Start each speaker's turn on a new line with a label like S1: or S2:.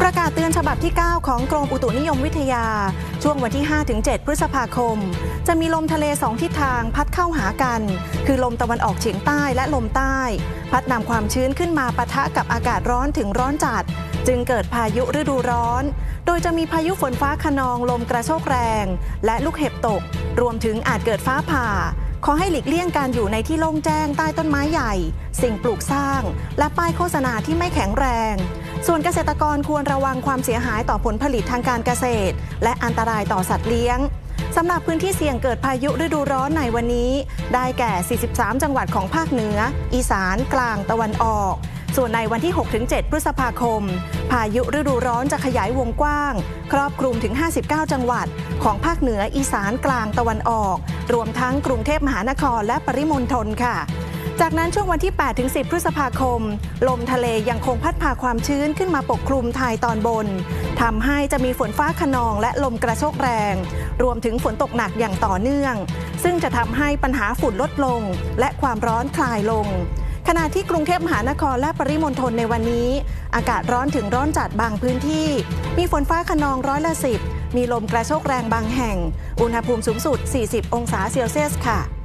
S1: ประกาศเตือนฉบับที่ 9 ของกรมอุตุนิยมวิทยา ช่วงวันที่ 5-7 พฤษภาคม จะมีลมทะเลสองทิศทางพัดเข้าหากัน คือลมตะวันออกเฉียงใต้และลมใต้ พัดนำความชื้นขึ้นมาปะทะกับอากาศร้อนถึงร้อนจัด จึงเกิดพายุฤดูร้อน โดยจะมีพายุฝนฟ้าขนองลมกระโชกแรง และลูกเห็บตก รวมถึงอาจเกิดฟ้าผ่า ขอให้หลีกเลี่ยงการอยู่ในที่โล่งแจ้งใต้ต้นไม้ใหญ่ สิ่งปลูกสร้าง และป้ายโฆษณาที่ไม่แข็งแรง ส่วนเกษตรกรควรระวังความเสียหายต่อผลผลิตทางการเกษตร และอันตรายต่อสัตว์เลี้ยงสำหรับพื้นที่เสี่ยงเกิดพายุฤดูร้อนในวันนี้ ได้แก่ 43 จังหวัดของภาคเหนือ อีสาน กลางตะวันออก ส่วนในวันที่ 6-7 พฤษภาคม พายุฤดูร้อนจะขยายวงกว้าง ครอบคลุมถึง 59 จังหวัด ของภาคเหนือ อีสาน กลางตะวันออก รวมทั้งกรุงเทพมหานครและปริมณฑลค่ะ จากนั้นช่วงวันที่ 8 ถึง 10 พฤษภาคม ลมทะเลยังคงพัดพาความชื้นขึ้นมาปกคลุมไทยตอนบน ทำให้จะมีฝนฟ้าขนองและลมกระโชกแรง รวมถึงฝนตกหนักอย่างต่อเนื่อง ซึ่งจะทำให้ปัญหาฝุ่นลดลง และความร้อนคลายลง ขณะที่กรุงเทพมหานครและปริมณฑลในวันนี้ อากาศร้อนถึงร้อนจัดบางพื้นที่ มีฝนฟ้าขนองร้อยละสิบมีลมกระโชกแรงบางแห่ง อุณหภูมิสูงสุด 40 องศาเซลเซียสค่ะ